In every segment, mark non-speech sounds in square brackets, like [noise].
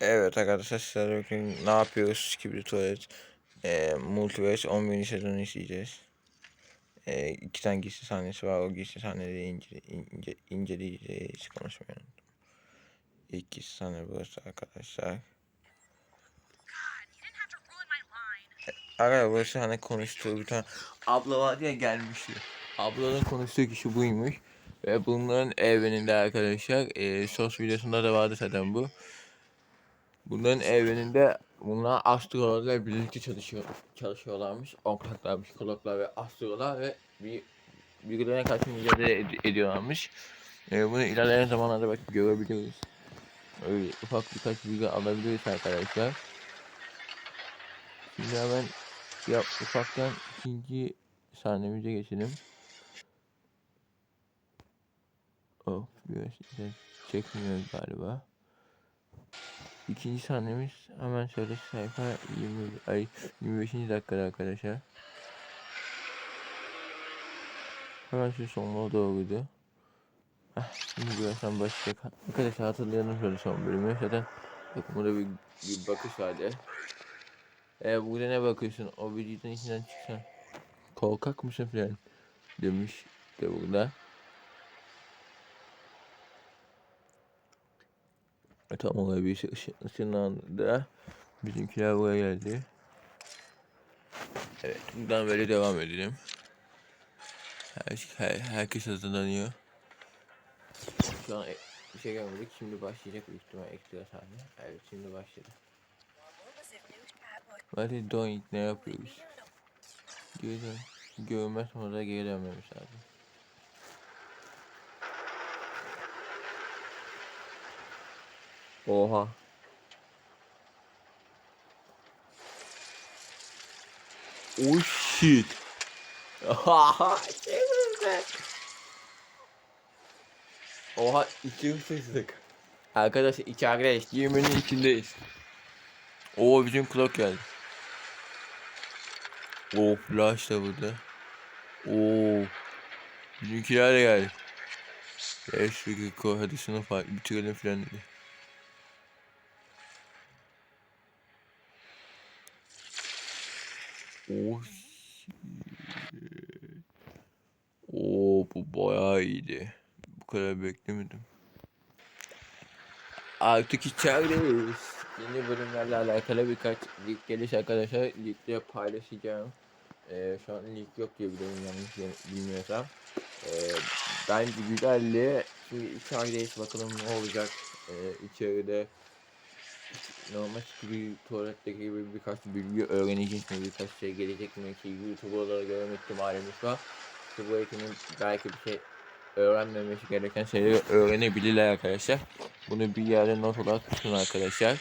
Evet arkadaşlar sizlerle bugün ne yapıyoruz? Kibri Tuvalet e, Multiverse 11. sezonu izleyeceğiz. E, iki tane gizli sahnesi var. O gizli sahneleri ince, ince, inceleyeceğiz. Konuşmayı unuttum. İlk gizli sahne burası arkadaşlar. Line. Arkadaşlar burası hani konuştuğu bir tane abla var ya gelmişti. Ablanın konuştuğu kişi buymuş. Ve bunların evreninde arkadaşlar e, sos videosunda da vardı zaten bu. Bunların evreninde bunlar astrologlarla birlikte çalışıyor çalışıyorlarmış. Ortaklarmış, koloklar ve astrologlar ve bir birbirlerine karşı mücadele ed- ediyorlarmış. E, bunu ilerleyen zamanlarda belki görebiliriz. Öyle ufak birkaç bilgi alabiliriz arkadaşlar. Şimdi hemen ya ufaktan ikinci sahnemize geçelim. Oh, biraz işte çekmiyor galiba. İkinci sahnemiz hemen şöyle sayfa 20 ay 25. dakikada arkadaşlar. Hemen şu sonuna doğruydu. Heh, şimdi birazdan başlayacak. Arkadaşlar hatırlayalım şöyle son bölümü. Zaten bakın burada bir, bir bakış vardı. E burada ne bakıyorsun? O videonun içinden çıksan. Korkak mısın falan demiş de burada. E, tam olay bir şey ışın, ışınlandı. Bizimkiler buraya geldi. Evet buradan böyle devam edelim. Her, her, herkes hazırlanıyor. Şu an e- bir şey gelmedik. Şimdi başlayacak büyük ihtimal ekstra sahne. Evet şimdi başladı. Hadi Doink ne yapıyoruz? Geri. Görmez sonra geri dönmemiz lazım. Oha. Oh shit. [laughs] Oha. Çevirme. Oha içim sızlık. Arkadaşlar içerideyiz. Yemenin içindeyiz. Oo bizim kulak geldi. Oo flash da burada. Oo. Bizimkiler de geldi. Beş dakika hadi sınıf var. Bitirelim filan dedi. Oh. Oo bu bayağı iyiydi. Bu kadar beklemedim. Artık içerideyiz. Yeni bölümlerle alakalı birkaç link geliş arkadaşlar. Linkle paylaşacağım. Ee, şu an link yok diye biliyorum yanlış bilmiyorsam. Ee, bence güzeldi. Şimdi içerideyiz bakalım ne olacak. Ee, içeride normal gibi tuvaletteki gibi birkaç bilgi öğrenecek mi? Birkaç şey gelecek mi ki YouTuber'lara görme ihtimalimiz var. İşte bu eğitimin belki bir şey öğrenmemesi gereken şeyleri öğrenebilirler arkadaşlar. Bunu bir yerde not olarak tutun arkadaşlar.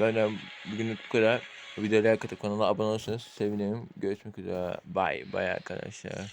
Benden bugünlük bu kadar. Videoya like atıp kanala abone olursanız sevinirim. Görüşmek üzere. Bye bye arkadaşlar.